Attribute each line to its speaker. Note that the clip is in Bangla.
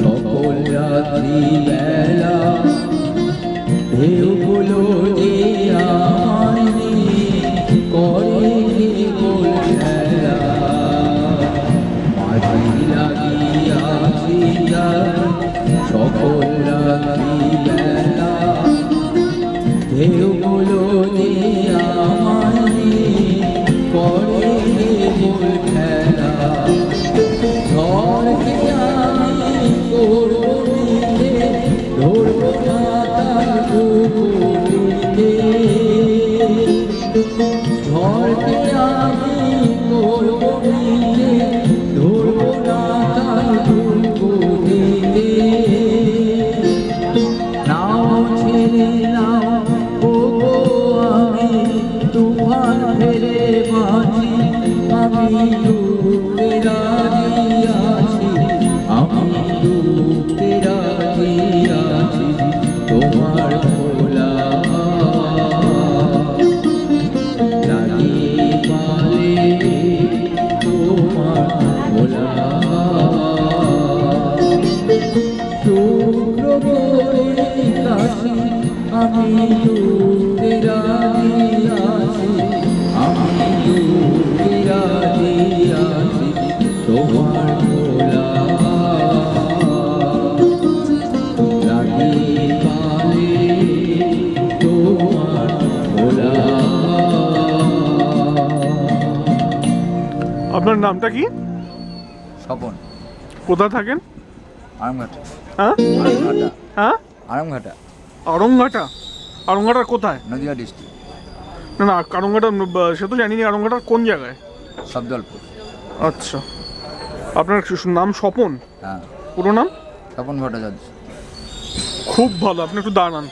Speaker 1: সকল রাত্রি বেলা যে আমি রাজি আছি আমি ডুবে
Speaker 2: আপনার নামটা কি?
Speaker 3: স্বপন।
Speaker 2: কোথায় থাকেন?
Speaker 3: আরামঘাট।
Speaker 2: হ্যাঁ?
Speaker 3: আরামঘাটা।
Speaker 2: হ্যাঁ?
Speaker 3: আরামঘাটা।
Speaker 2: আরংঘাটা আরংঘাটার কোথায়?
Speaker 3: নদিয়া ডিস্ট্রিক্ট।
Speaker 2: না না আরংঘাটা সে তো জানি না আরংঘাটার কোন জায়গায়?
Speaker 3: শব্দলপুর
Speaker 2: আচ্ছা। আপনার নাম স্বপন?
Speaker 3: হ্যাঁ।
Speaker 2: পুরো নাম?
Speaker 3: স্বপন ভট্টাচার্য।
Speaker 2: খুব ভালো আপনি একটু দাঁড়ান।